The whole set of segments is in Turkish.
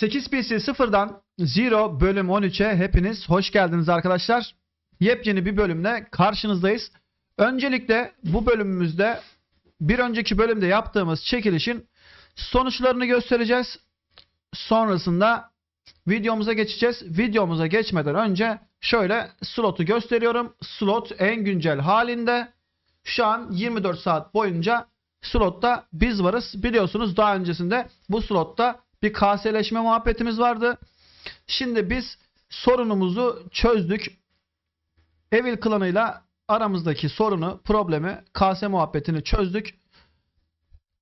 8 PC sıfırdan Zero bölüm 13'e hepiniz hoş geldiniz arkadaşlar. Yepyeni bir bölümle karşınızdayız. Öncelikle bu bölümümüzde bir önceki bölümde yaptığımız çekilişin sonuçlarını göstereceğiz. Sonrasında videomuza geçeceğiz. Videomuza geçmeden önce şöyle slotu gösteriyorum. Slot en güncel halinde. Şu an 24 saat boyunca slotta biz varız. Biliyorsunuz daha öncesinde bu slotta bir KS'leşme muhabbetimiz vardı. Şimdi biz sorunumuzu çözdük. Evil klanıyla aramızdaki sorunu, problemi, KS muhabbetini çözdük.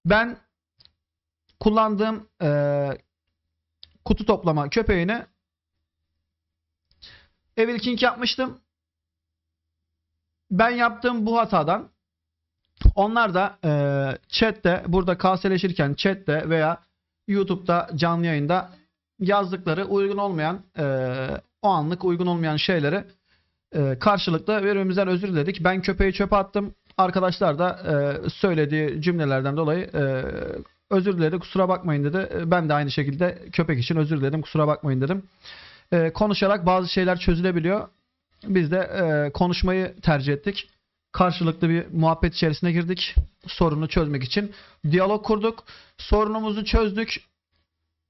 Ben kullandığım eee, kutu toplama köpeğini Evil King yapmıştım. Ben yaptığım bu hatadan onlar da eee chatte burada KS'leşirken chatte veya YouTube'da canlı yayında yazdıkları uygun olmayan eee, o anlık uygun olmayan şeyleri eee, karşılıklı birbirimizden özür diledik. Ben köpeği çöpe attım. Arkadaşlar da eee, söylediği cümlelerden dolayı eee, özür diledi. Kusura bakmayın dedi. E, Ben de aynı şekilde köpek için özür diledim. Kusura bakmayın dedim. Eee, konuşarak bazı şeyler çözülebiliyor. Biz de eee, konuşmayı tercih ettik. Karşılıklı bir muhabbet içerisine girdik. Sorunu çözmek için. Diyalog kurduk. Sorunumuzu çözdük.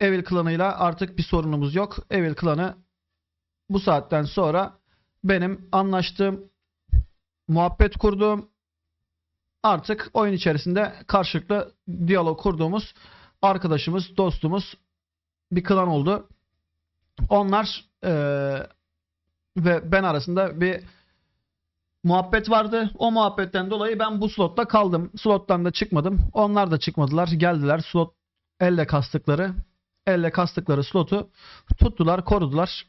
Evil klanıyla artık bir sorunumuz yok. Evil klanı bu saatten sonra benim anlaştığım, muhabbet kurduğum, artık oyun içerisinde karşılıklı diyalog kurduğumuz arkadaşımız, dostumuz bir klan oldu. Onlar eee, ve ben arasında bir muhabbet vardı. O muhabbetten dolayı ben bu slotta kaldım. Slottan da çıkmadım. Onlar da çıkmadılar. Geldiler. Slot elle kastıkları elle kastıkları slotu tuttular, korudular.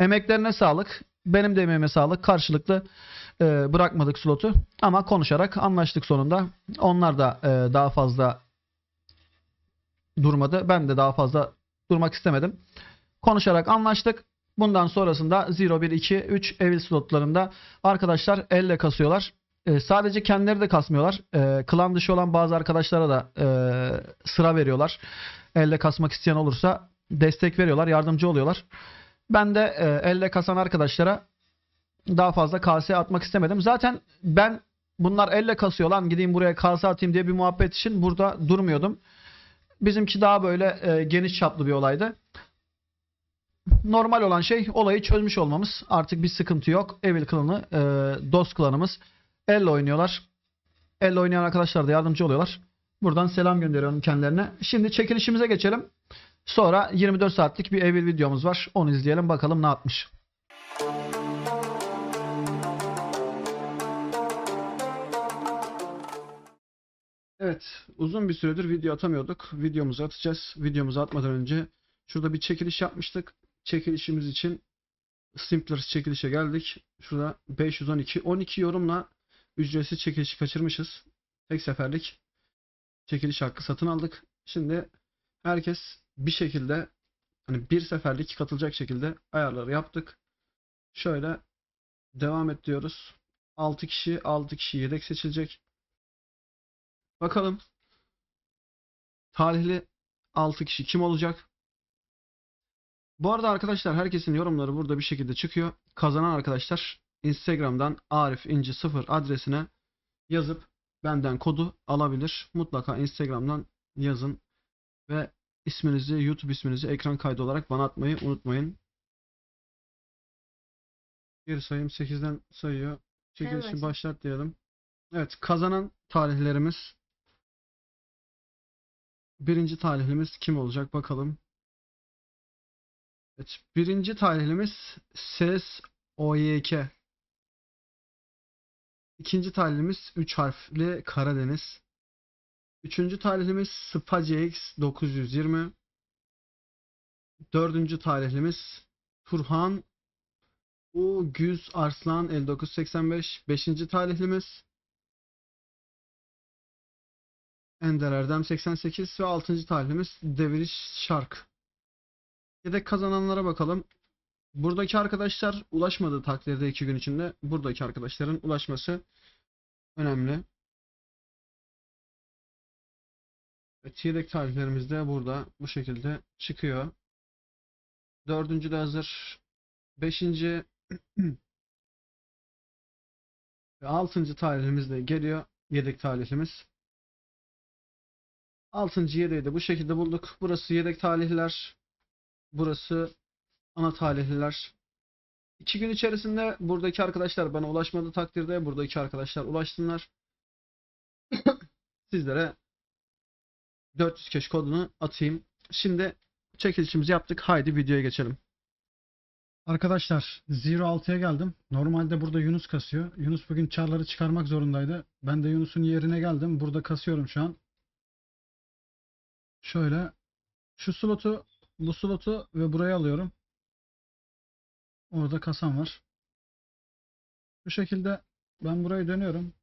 Emeklerine sağlık. Benim de emeğime sağlık. Karşılıklı e, bırakmadık slotu. Ama konuşarak anlaştık sonunda. Onlar da e, daha fazla durmadı. Ben de daha fazla durmak istemedim. Konuşarak anlaştık. Bundan sonrasında 0, 1, 2, 3 evil slotlarında arkadaşlar elle kasıyorlar. E, sadece kendileri de kasmıyorlar. E, klan dışı olan bazı arkadaşlara da e, sıra veriyorlar. Elle kasmak isteyen olursa destek veriyorlar, yardımcı oluyorlar. Ben de e, elle kasan arkadaşlara daha fazla KS atmak istemedim. Zaten ben bunlar elle kasıyor lan gideyim buraya KS atayım diye bir muhabbet için burada durmuyordum. Bizimki daha böyle e, geniş çaplı bir olaydı. Normal olan şey olayı çözmüş olmamız. Artık bir sıkıntı yok. Evil klanı, e, dost klanımız elle oynuyorlar. Elle oynayan arkadaşlar da yardımcı oluyorlar. Buradan selam gönderiyorum kendilerine. Şimdi çekilişimize geçelim. Sonra 24 saatlik bir Evil videomuz var. Onu izleyelim bakalım ne yapmış. Evet, uzun bir süredir video atamıyorduk. Videomuzu atacağız. Videomuzu atmadan önce şurada bir çekiliş yapmıştık. Çekilişimiz için Simplers çekilişe geldik. Şurada 512 12 yorumla ücretsiz çekilişi kaçırmışız. Tek seferlik çekiliş hakkı satın aldık. Şimdi herkes bir şekilde hani bir seferlik katılacak şekilde ayarları yaptık. Şöyle devam et diyoruz. 6 kişi 6 kişi yedek seçilecek. Bakalım talihli 6 kişi kim olacak? Bu arada arkadaşlar herkesin yorumları burada bir şekilde çıkıyor. Kazanan arkadaşlar Instagram'dan Arif İnci 0 adresine yazıp benden kodu alabilir. Mutlaka Instagram'dan yazın ve isminizi, YouTube isminizi ekran kaydı olarak bana atmayı unutmayın. Geri sayım 8'den sayıyor. Çekilişi Evet. başlat diyelim. Evet, kazanan talihlerimiz birinci talihlimiz kim olacak bakalım. Evet, birinci talihlimiz Ses OYK. İkinci talihlimiz 3 harfli Karadeniz. Üçüncü talihlimiz SpaceX 920. Dördüncü talihlimiz Turhan U Güz Arslan 5985. Beşinci talihlimiz Ender Erdem 88 ve 6. talihlimiz Deviriş Şark. Yedek kazananlara bakalım. Buradaki arkadaşlar ulaşmadığı takdirde 2 gün içinde buradaki arkadaşların ulaşması önemli. Evet, yedek tarihlerimiz de burada bu şekilde çıkıyor. Dördüncü de hazır. Beşinci ve altıncı talihimiz de geliyor. Yedek talihimiz. Altıncı yedeği de bu şekilde bulduk. Burası yedek talihler. Burası ana talihliler. İki gün içerisinde buradaki arkadaşlar bana ulaşmadığı takdirde buradaki arkadaşlar ulaşsınlar. Sizlere 400 keş kodunu atayım. Şimdi çekilişimizi yaptık. Haydi videoya geçelim. Arkadaşlar Zero 6'ya geldim. Normalde burada Yunus kasıyor. Yunus bugün çarları çıkarmak zorundaydı. Ben de Yunus'un yerine geldim. Burada kasıyorum şu an. Şöyle şu slotu, bu slotu ve burayı alıyorum. Orada kasam var. Bu şekilde ben burayı dönüyorum.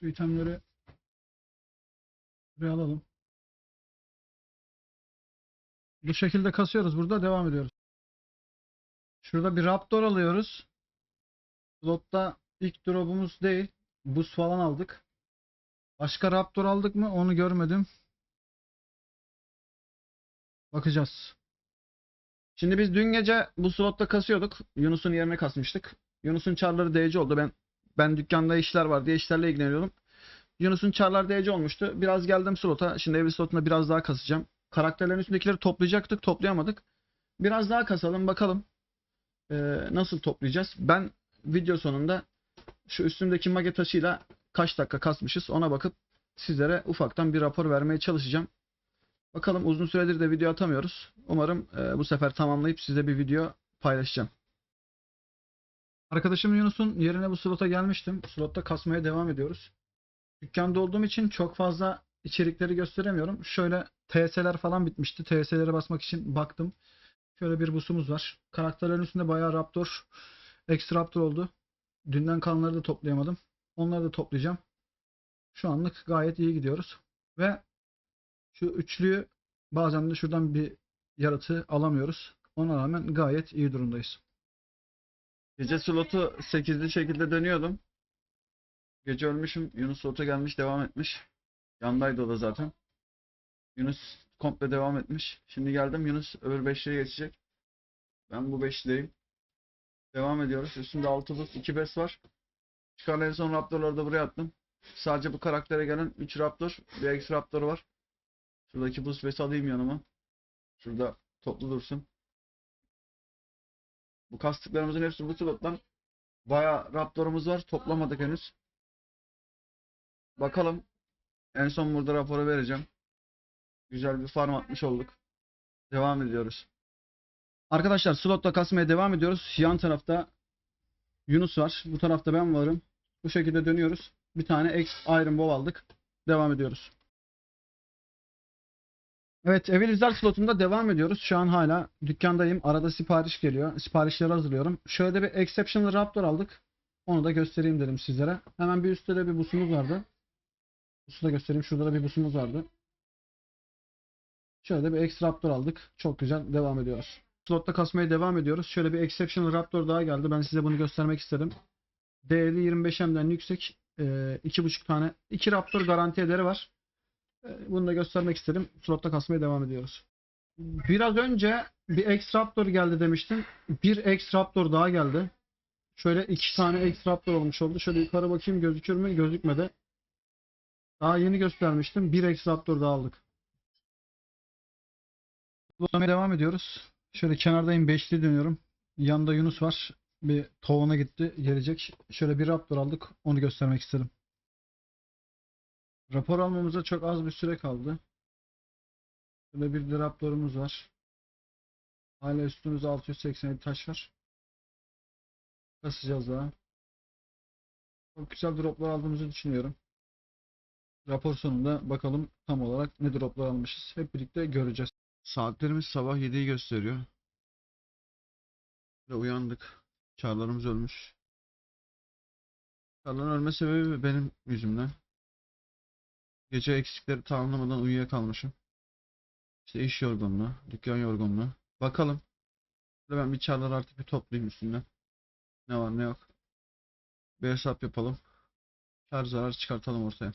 Şu itemleri buraya alalım. Bu şekilde kasıyoruz. Burada devam ediyoruz. Şurada bir Raptor alıyoruz. Slotta ilk drop'umuz değil. Buz falan aldık. Başka Raptor aldık mı? Onu görmedim. Bakacağız. Şimdi biz dün gece bu slotta kasıyorduk. Yunus'un yerine kasmıştık. Yunus'un çarları DC oldu. Ben ben dükkanda işler var diye işlerle ilgileniyordum. Yunus'un çarlar DC olmuştu. Biraz geldim slota. Şimdi evli slotunda biraz daha kasacağım. Karakterlerin üstündekileri toplayacaktık. Toplayamadık. Biraz daha kasalım bakalım. Ee, nasıl toplayacağız? Ben video sonunda şu üstümdeki mage taşıyla kaç dakika kasmışız ona bakıp sizlere ufaktan bir rapor vermeye çalışacağım. Bakalım uzun süredir de video atamıyoruz. Umarım e, bu sefer tamamlayıp size bir video paylaşacağım. Arkadaşım Yunus'un yerine bu slota gelmiştim. Slotta kasmaya devam ediyoruz. Dükkanda olduğum için çok fazla içerikleri gösteremiyorum. Şöyle TS'ler falan bitmişti. TS'lere basmak için baktım. Şöyle bir busumuz var. Karakterlerin üstünde bayağı Raptor, Extra Raptor oldu. Dünden kalanları da toplayamadım. Onları da toplayacağım. Şu anlık gayet iyi gidiyoruz. Ve şu üçlüyü bazen de şuradan bir yaratığı alamıyoruz. Ona rağmen gayet iyi durumdayız. Gece slotu 8'li şekilde dönüyordum. Gece ölmüşüm. Yunus slota gelmiş devam etmiş. Yandaydı o da zaten. Yunus komple devam etmiş. Şimdi geldim Yunus öbür beşliğe geçecek. Ben bu beşliğim. Devam ediyoruz. Üstünde 6 buz 2 bes var. Çıkan en son raptorları da buraya attım. Sadece bu karaktere gelen 3 raptor. Bir X raptor var. Şuradaki buz besi alayım yanıma. Şurada toplu dursun. Bu kastıklarımızın hepsi bu slottan. Bayağı raptorumuz var. Toplamadık henüz. Bakalım. En son burada raporu vereceğim. Güzel bir farm atmış olduk. Devam ediyoruz. Arkadaşlar slotta kasmaya devam ediyoruz. Yan tarafta Yunus var. Bu tarafta ben varım. Bu şekilde dönüyoruz. Bir tane X Iron Bow aldık. Devam ediyoruz. Evet, Evilizler slotunda devam ediyoruz. Şu an hala dükkandayım. Arada sipariş geliyor. Siparişleri hazırlıyorum. Şöyle bir Exceptional Raptor aldık. Onu da göstereyim dedim sizlere. Hemen bir üstte de bir busumuz vardı. Busu da göstereyim. Şurada da bir busumuz vardı. Şöyle bir X Raptor aldık. Çok güzel. Devam ediyoruz. Slotta kasmaya devam ediyoruz. Şöyle bir Exceptional Raptor daha geldi. Ben size bunu göstermek istedim. Değeri 25M'den yüksek. Ee, 2.5 tane. 2 Raptor garanti ederi var. Ee, Bunu da göstermek istedim. Slotta kasmaya devam ediyoruz. Biraz önce bir X Raptor geldi demiştim. Bir X Raptor daha geldi. Şöyle iki tane X Raptor olmuş oldu. Şöyle yukarı bakayım gözükür mü? Gözükmedi. Daha yeni göstermiştim. Bir X Raptor daha aldık. Slotlamaya devam ediyoruz. Şöyle kenardayım. Beşli dönüyorum. Yanında Yunus var. Bir tovana gitti. Gelecek. Şöyle bir Raptor aldık. Onu göstermek istedim. Rapor almamıza çok az bir süre kaldı. Şöyle bir de Raptor'umuz var. Hala üstümüzde 687 taş var. Kasacağız daha. Çok güzel droplar aldığımızı düşünüyorum. Rapor sonunda bakalım tam olarak ne droplar almışız. Hep birlikte göreceğiz. Saatlerimiz sabah 7'yi gösteriyor. Ve uyandık. Çarlarımız ölmüş. Çarların ölme sebebi benim yüzümden. Gece eksikleri tamamlamadan uyuyakalmışım. İşte iş yorgunluğu, dükkan yorgunluğu. Bakalım. Şöyle ben bir çarlar artık bir toplayayım üstünden. Ne var ne yok. Bir hesap yapalım. Kar zarar çıkartalım ortaya.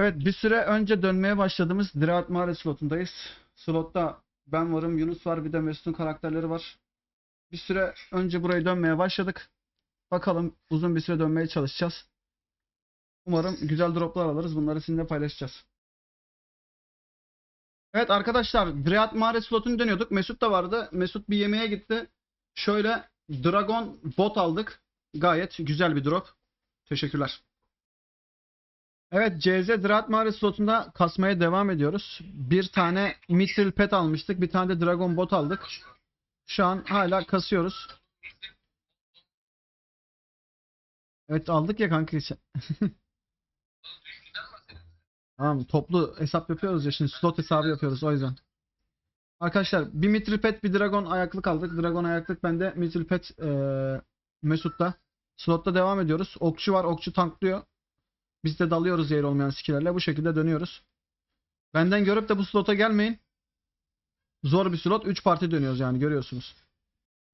Evet bir süre önce dönmeye başladığımız Diraat Mağara slotundayız. Slotta ben varım, Yunus var, bir de Mesut'un karakterleri var. Bir süre önce burayı dönmeye başladık. Bakalım uzun bir süre dönmeye çalışacağız. Umarım güzel droplar alırız. Bunları sizinle paylaşacağız. Evet arkadaşlar Diraat Mağara slotunu dönüyorduk. Mesut da vardı. Mesut bir yemeğe gitti. Şöyle Dragon bot aldık. Gayet güzel bir drop. Teşekkürler. Evet CZ Drat Mağara slotunda kasmaya devam ediyoruz. Bir tane Mithril Pet almıştık. Bir tane de Dragon Bot aldık. Şu an hala kasıyoruz. Evet aldık ya kanka. Tamam toplu hesap yapıyoruz ya şimdi slot hesabı yapıyoruz o yüzden. Arkadaşlar bir Mithril Pet bir Dragon ayaklık aldık. Dragon ayaklık bende Mithril Pet eee Mesut'ta. Slotta devam ediyoruz. Okçu var okçu tanklıyor. Biz de dalıyoruz yer olmayan skillerle. Bu şekilde dönüyoruz. Benden görüp de bu slota gelmeyin. Zor bir slot. 3 parti dönüyoruz yani görüyorsunuz.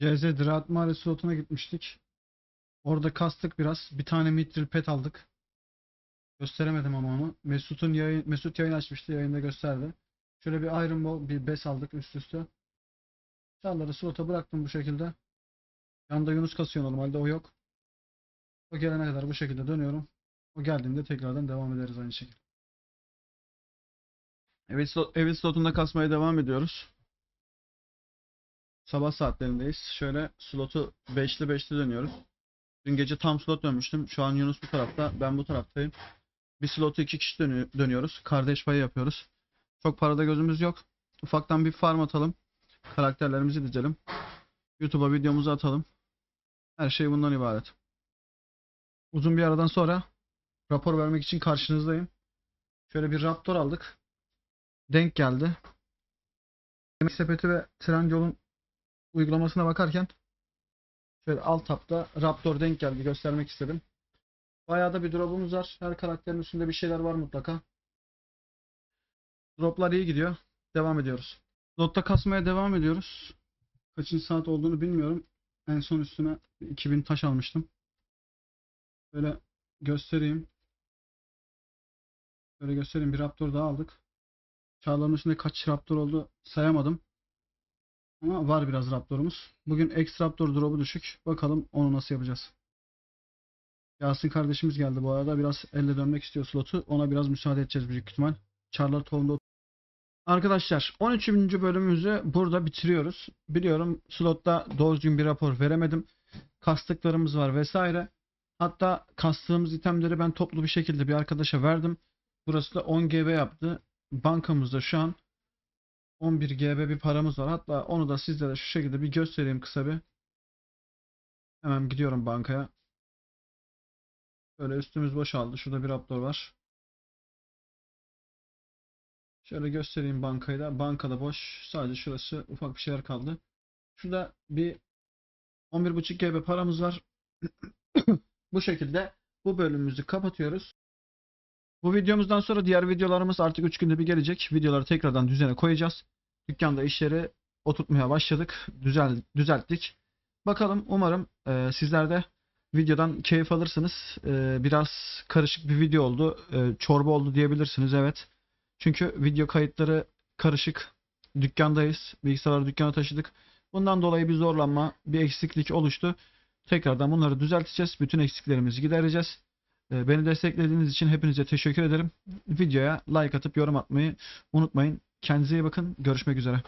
CZ Mağara slotuna gitmiştik. Orada kastık biraz. Bir tane Mithril Pet aldık. Gösteremedim ama onu. Mesut'un yayın, Mesut yayın açmıştı. Yayında gösterdi. Şöyle bir Iron Ball, bir Bes aldık üst üste. Çarları slota bıraktım bu şekilde. Yanında Yunus kasıyor normalde o yok. O gelene kadar bu şekilde dönüyorum. O geldiğinde tekrardan devam ederiz aynı şekilde. Evet, evet slotunda kasmaya devam ediyoruz. Sabah saatlerindeyiz. Şöyle slotu 5'li 5'li dönüyoruz. Dün gece tam slot dönmüştüm. Şu an Yunus bu tarafta, ben bu taraftayım. Bir slotu iki kişi dönü- dönüyoruz. Kardeş payı yapıyoruz. Çok parada gözümüz yok. Ufaktan bir farm atalım. Karakterlerimizi dizelim. YouTube'a videomuzu atalım. Her şey bundan ibaret. Uzun bir aradan sonra rapor vermek için karşınızdayım. Şöyle bir Raptor aldık. Denk geldi. Yemek sepeti ve Trendyol'un uygulamasına bakarken şöyle alt tapta Raptor denk geldi göstermek istedim. Bayağı da bir drop'umuz var. Her karakterin üstünde bir şeyler var mutlaka. Droplar iyi gidiyor. Devam ediyoruz. Lotta kasmaya devam ediyoruz. Kaçıncı saat olduğunu bilmiyorum. En son üstüne 2000 taş almıştım. Böyle göstereyim. Böyle göstereyim. Bir Raptor daha aldık. Çağların üstünde kaç Raptor oldu sayamadım. Ama var biraz Raptor'umuz. Bugün X Raptor drop'u düşük. Bakalım onu nasıl yapacağız. Yasin kardeşimiz geldi bu arada. Biraz elle dönmek istiyor slotu. Ona biraz müsaade edeceğiz büyük ihtimal. Çarlar tohumda Arkadaşlar 13. bölümümüzü burada bitiriyoruz. Biliyorum slotta doğru düzgün bir rapor veremedim. Kastıklarımız var vesaire. Hatta kastığımız itemleri ben toplu bir şekilde bir arkadaşa verdim. Burası da 10 GB yaptı. Bankamızda şu an 11 GB bir paramız var. Hatta onu da sizlere şu şekilde bir göstereyim kısa bir. Hemen gidiyorum bankaya. Böyle üstümüz boşaldı. Şurada bir Raptor var. Şöyle göstereyim bankayı da. Bankada boş. Sadece şurası ufak bir şeyler kaldı. Şurada bir 11.5 GB paramız var. Bu şekilde bu bölümümüzü kapatıyoruz. Bu videomuzdan sonra diğer videolarımız artık 3 günde bir gelecek. Videoları tekrardan düzene koyacağız. Dükkanda işleri oturtmaya başladık. Düzel, düzelttik. Bakalım umarım e, sizler de videodan keyif alırsınız. E, biraz karışık bir video oldu. E, çorba oldu diyebilirsiniz evet. Çünkü video kayıtları karışık. Dükkandayız. Bilgisayarları dükkana taşıdık. Bundan dolayı bir zorlanma, bir eksiklik oluştu. Tekrardan bunları düzelteceğiz. Bütün eksiklerimizi gidereceğiz. Ee, Beni desteklediğiniz için hepinize teşekkür ederim. Videoya like atıp yorum atmayı unutmayın. Kendinize iyi bakın. Görüşmek üzere.